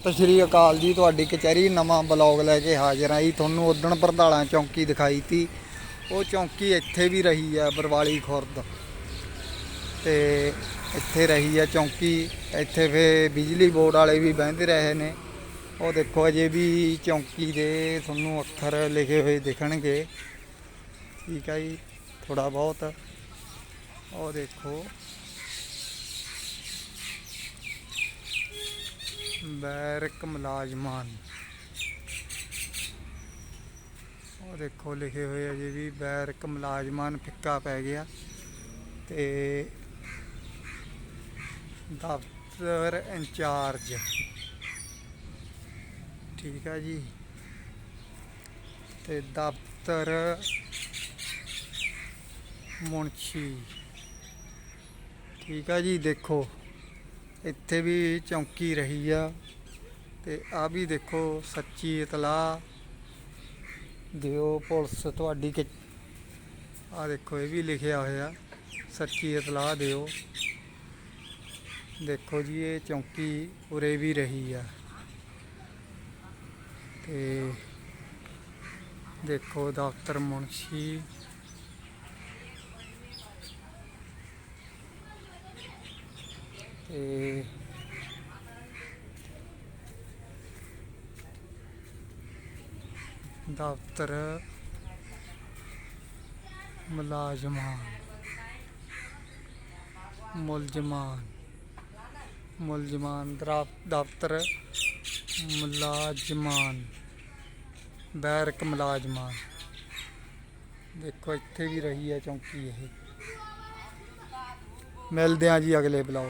ਸਤਿ ਸ਼੍ਰੀ ਅਕਾਲ ਜੀ, ਤੁਹਾਡੀ ਕਚਹਿਰੀ ਨਵਾਂ ਬਲੌਗ ਲੈ ਕੇ ਹਾਜ਼ਰ ਆਈ ਤੁਹਾਨੂੰ ਉਦਣ ਪ੍ਰਧਾਲਾ ਚੌਂਕੀ ਦਿਖਾਈ ਤੀ। ਉਹ ਚੌਂਕੀ ਇੱਥੇ ਵੀ ਰਹੀ ਆ, ਬਰਵਾਲੀ ਖੁਰਦ। ਤੇ ਇੱਥੇ ਰਹੀ ਆ ਚੌਂਕੀ। ਇੱਥੇ ਫੇ ਬਿਜਲੀ ਬੋਰਡ ਵਾਲੇ ਵੀ ਬਹਿੰਦੇ ਰਹੇ ਨੇ। ਉਹ ਦੇਖੋ, ਅਜੇ ਵੀ ਚੌਂਕੀ ਦੇ ਤੁਹਾਨੂੰ ਅੱਖਰ ਲਿਖੇ ਹੋਏ ਦਿਖਣਗੇ। ਠੀਕ ਹੈ ਜੀ ਥੋੜਾ ਬਹੁਤ। ਉਹ ਦੇਖੋ। ਬੈਰਕ ਮੁਲਾਜ਼ਮਾਨ ਉਹ ਦੇਖੋ, ਲਿਖੇ ਹੋਏ ਆ ਜੀ ਵੀ ਬੈਰਕ ਮੁਲਾਜ਼ਮਾਨ ਫਿੱਕਾ ਪੈ ਗਿਆ ਤੇ ਦਫ਼ਤਰ ਇੰਚਾਰਜ। ਠੀਕ ਆ ਜੀ। ਤੇ ਦਫ਼ਤਰ ਮੁਨਸ਼ੀ। ਠੀਕ ਆ ਜੀ, ਦੇਖੋ। ਇੱਥੇ ਵੀ ਚੌਂਕੀ ਰਹੀ ਆ ਤੇ ਆ ਵੀ ਦੇਖੋ ਸੱਚੀ ਇਤਲਾਹ। ਦਿਓ ਪੁਲਿਸ ਤੁਹਾਡੀ ਕਿ ਆ ਦੇਖੋ, ਇਹ ਵੀ ਲਿਖਿਆ ਹੋਇਆ, ਸੱਚੀ ਇਤਲਾਹ ਦਿਓ। ਦੇਖੋ ਜੀ, ਇਹ ਚੌਂਕੀ ਉਰੇ ਵੀ ਰਹੀ ਆ। ਤੇ ਦੇਖੋ ਦਫ਼ਤਰ ਮੁਨਸ਼ੀ ਤੇ ਦਫ਼ਤਰ ਮੁਲਾਜ਼ਮਾਨ ਮੁਲਜ਼ਮਾਨ ਮੁਲਜ਼ਮਾਨ ਦਰਾ- ਦਫ਼ਤਰ ਮੁਲਾਜ਼ਮਾਨ ਬੈਰਕ ਮੁਲਾਜ਼ਮਾਨ ਦੇਖੋ ਇੱਥੇ ਵੀ ਰਹੀ ਹੈ ਚੌਂਕੀ ਇਹ ਮਿਲਦੇ ਹਾਂ ਜੀ ਅਗਲੇ ਬਲੌਗ